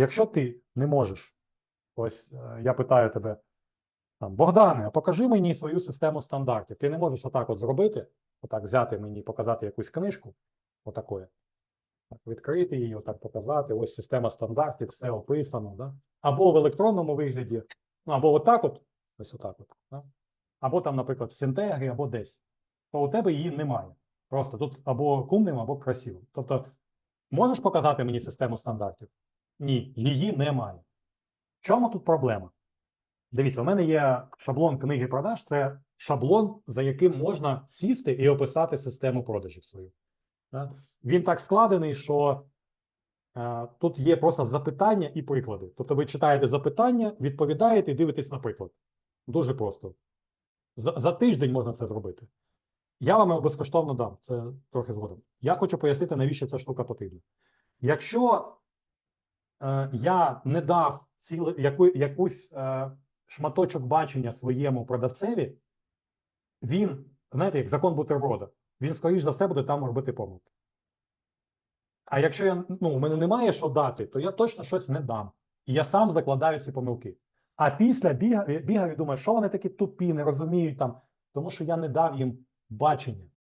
якщо ти не можеш, ось е, я питаю тебе, там, Богдане, покажи мені свою систему стандартів. Ти не можеш отак от зробити, отак взяти мені, показати якусь книжку, отакої. Відкрити її, отак показати. Ось система стандартів, все описано. Да? Або в електронному вигляді, ну, або отак от, ось отак от. Да? Або там, наприклад, в Сінтегрі, або десь. То у тебе її немає. Просто тут або кумним, або красивим. Тобто, можеш показати мені систему стандартів? Ні, її немає. В чому тут проблема? Дивіться, у мене є шаблон книги продаж. Це шаблон, за яким можна сісти і описати систему продажів свою. Він так складений, що е, тут є просто запитання і приклади. Тобто ви читаєте запитання, відповідаєте і дивитесь на приклад. Дуже просто. За, за тиждень можна це зробити. Я вам його безкоштовно дам, це трохи згодом. Я хочу пояснити, навіщо ця штука потрібна. Якщо я не дав ціле, яку, якусь е, шматочок бачення своєму продавцеві, він, знаєте, як закон бутерброда, він, скоріш за все, буде там робити помилки. А якщо я, ну, у мене немає що дати, то я точно щось не дам. І я сам закладаю ці помилки. А після бігаю, бігаю думаю, що вони такі тупі, не розуміють там, тому що я не дав їм бачення.